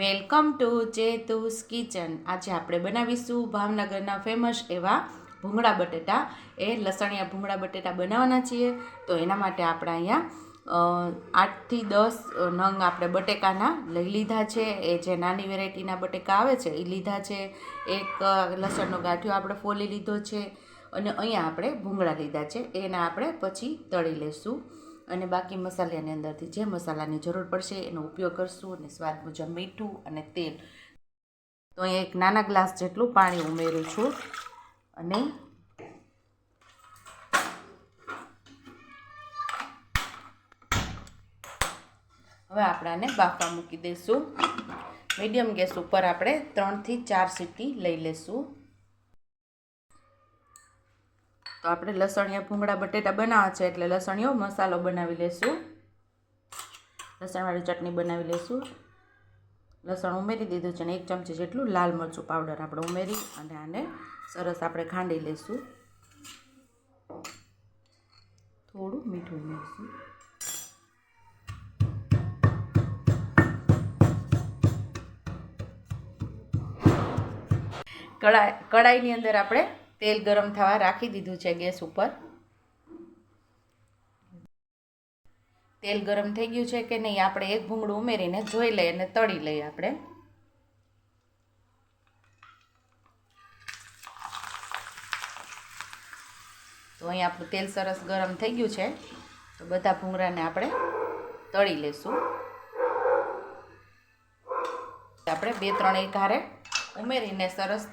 Welcome to ચેતુસ kitchen. આજે આપણે બનાવીશું ભાવનગરના ફેમસ એવા ભૂંગળા બટેટા. એ લસણિયા ભૂંગળા બટેટા બનાવવાના છીએ. તો એના માટે આપણે અહીંયા આઠથી દસ નંગ આપણે બટેકાના લઈ લીધા છે. એ જે નાની વેરાયટીના બટેકા આવે છે એ લીધા છે. એક લસણનો ગાંઠિયો આપણે ફોલી લીધો છે. અને અહીંયા આપણે ભૂંગળા લીધા છે. એના આપણે પછી તળી લેશું. અને બાકી મસાલાની અંદરથી જે મસાલાની જરૂર પડશે એનો ઉપયોગ કરશું અને સ્વાદ મુજબ મીઠું અને તેલ. તો અહીંયા એક નાના ગ્લાસ જેટલું પાણી ઉમેરું છું અને હવે આપણે આને બાફવા મૂકી દઈશું. મીડિયમ ગેસ ઉપર આપણે ત્રણથી ચાર સીટી લઈ લેશું. તો આપણે લસણિયા, ભૂંગળા, બટેટા બનાવવા છે એટલે લસણિયો મસાલો બનાવી લેશું. લસણવાળી ચટણી બનાવી લેશું. લસણ ઉમેરી દીધું છે અને એક ચમચી જેટલું લાલ મરચું પાવડર આપણે ઉમેરી અને આને સરસ આપણે ખાંડી લેશું. થોડું મીઠું ઉમેરીશું. કડાઈ કડાઈની અંદર આપણે તેલ ગરમ થવા રાખી દીધું છે ગેસ ઉપર. તેલ ગરમ થઈ ગયું છે કે નહીં, આપણે એક ભૂંગળું ઉમેરીને જોઈ લઈએ અને તળી લઈએ આપણે. તો અહીં આપણું તેલ સરસ ગરમ થઈ ગયું છે. તો બધા ભૂંગળાને આપણે તળી લેશું. આપણે બે ત્રણ એક હારે ઉમેરીને સરસ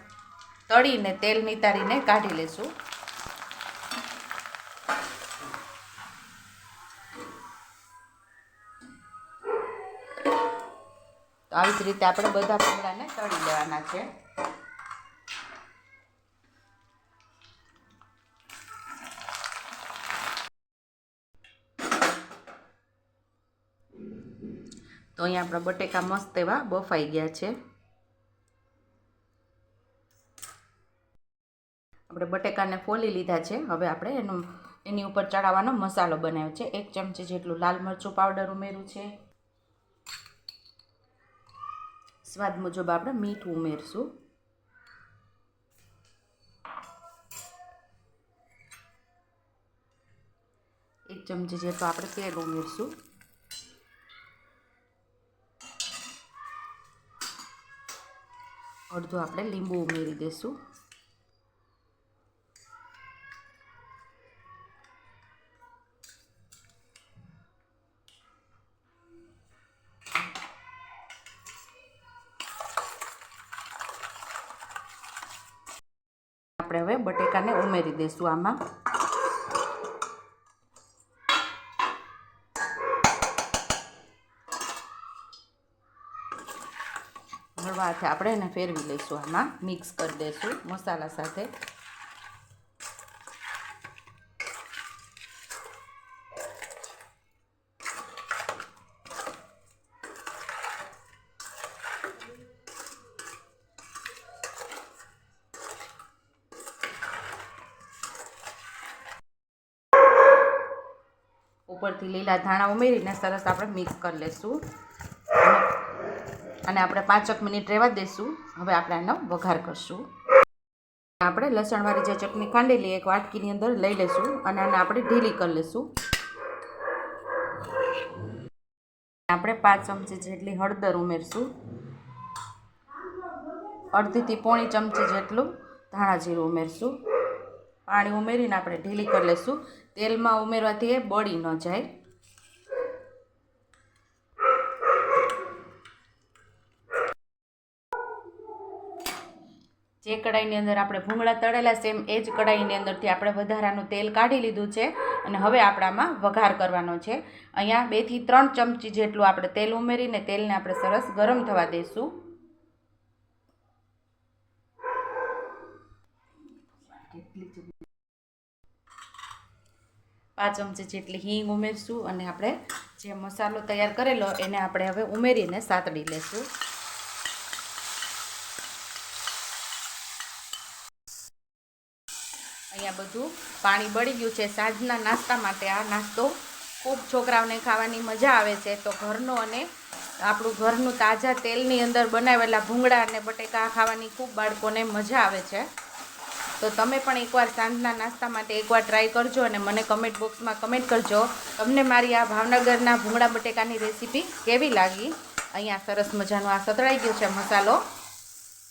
તળીને તેલ નિતારીને કાઢી લેશું. આવી જ રીતે આપણે બધા ભૂંગળાને તળી લેવાના છે. તો અહીંયા આપણા બટેકા મસ્ત એવા બફાઈ ગયા છે. આપણે બટેકાને ફોલી લીધા છે. હવે આપણે એનો, એની ઉપર ચડાવવાનો મસાલો બનાવ્યો છે. એક ચમચી જેટલું લાલ મરચું પાવડર ઉમેર્યું છે. સ્વાદ મુજબ આપણે મીઠું ઉમેરશું. એક ચમચી જેટલું આપણે તેલ ઉમેરશું. અડધું આપણે લીંબુ ઉમેરી દઈશું આપણે હવે બટેકાને ઉમેરી દઈશું આમાં. હળવાથી આપણે એને ફેરવી લઈશું આમાં. મિક્સ કરી દઈશું મસાલા સાથે. ઉપરથી લીલા ધાણા ઉમેરીને સરસ આપણે મિક્સ કરી લઈશું અને આપણે પાંચક મિનિટ રહેવા દઈશું હવે આપણે આનો વઘાર કરશું. આપણે લસણવાળી જે ચટણી ખાંડેલી એક વાટકીની અંદર લઈ લઈશું અને આને આપણે ઢીલી કરી લઈશું આપણે પાંચ ચમચી જેટલી હળદર ઉમેરશું. અડધીથી પોણી ચમચી જેટલું ધાણા જીરું ઉમેરશું. પાણી ઉમેરીને આપણે ઢીલી કરી લઈશું તેલમાં ઉમેરવાથી એ બળી ન જાય. જે કડાઈની અંદર આપણે ભૂંગળા તળેલા સેમ એ જ કડાઈની અંદરથી આપણે વધારાનું તેલ કાઢી લીધું છે અને હવે આપણામાં વઘાર કરવાનો છે. અહીંયા બેથી ત્રણ ચમચી જેટલું આપણે તેલ ઉમેરીને તેલને આપણે સરસ ગરમ થવા દઈશું પાંચ ચમચી જેટલી હિંગ ઉમેરશું અને આપણે જે મસાલો તૈયાર કરેલો એને આપણે હવે ઉમેરીને સાતડી લેશું. અહીંયા બધું પાણી બળી ગયું છે. સાંજના નાસ્તા માટે આ નાસ્તો ખૂબ છોકરાઓને ખાવાની મજા આવે છે. તો ઘરનો અને આપણું ઘરનું તાજા તેલની અંદર બનાવેલા ભૂંગળા અને બટેકા ખાવાની ખૂબ બાળકોને મજા આવે છે. તો તમે પણ એકવાર સાંજના નાસ્તા માટે એકવાર ટ્રાય કરજો અને મને કમેન્ટ બોક્સમાં કમેન્ટ કરજો. તમને મારી આ ભાવનગરના ભૂંગળા બટેકાની રેસીપી કેવી લાગી? અહીંયા સરસ મજાનો આ સતળાઈ ગયો છે મસાલો.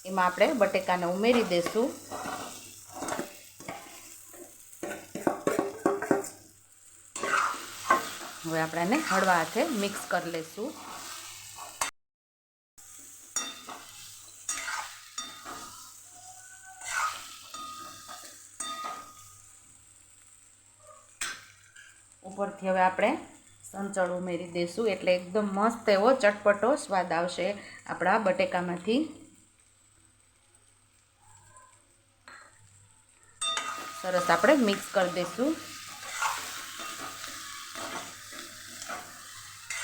એમાં આપણે બટેકાને ઉમેરી દઈશું હવે આપણે એને હળવા હાથે મિક્સ કરી લઈશું ઉપરથી હવે આપણે સંચળ ઉમેરી દઈશું એટલે એકદમ મસ્ત એવો ચટપટો સ્વાદ આવશે આપણા બટેકામાંથી. સરસ આપણે મિક્સ કરી દઈશું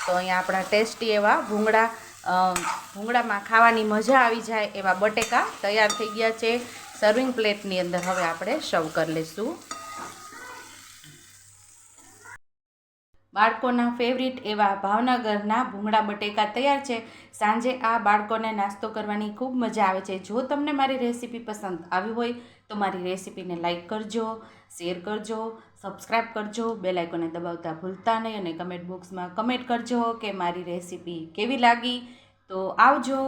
તો અહીંયા આપણા ટેસ્ટી એવા ભૂંગળા ભૂંગળામાં ખાવાની મજા આવી જાય એવા બટેકા તૈયાર થઈ ગયા છે. સર્વિંગ પ્લેટની અંદર હવે આપણે સર્વ કરી લઈશું બાળકોના ફેવરિટ એવા ભાવનગરના ભૂંગળા બટેકા તૈયાર છે. સાંજે આ બાળકોને નાસ્તો કરવાની ખૂબ મજા આવે છે. જો તમને મારી રેસીપી પસંદ આવી હોય તો મારી રેસીપીને લાઇક કરજો શેર કરજો સબસ્ક્રાઈબ કરજો બેલ આઇકોને દબાવતા ભૂલતા નહીં અને કમેન્ટ બોક્સમાં કમેન્ટ કરજો કે મારી રેસીપી કેવી લાગી. તો આવજો.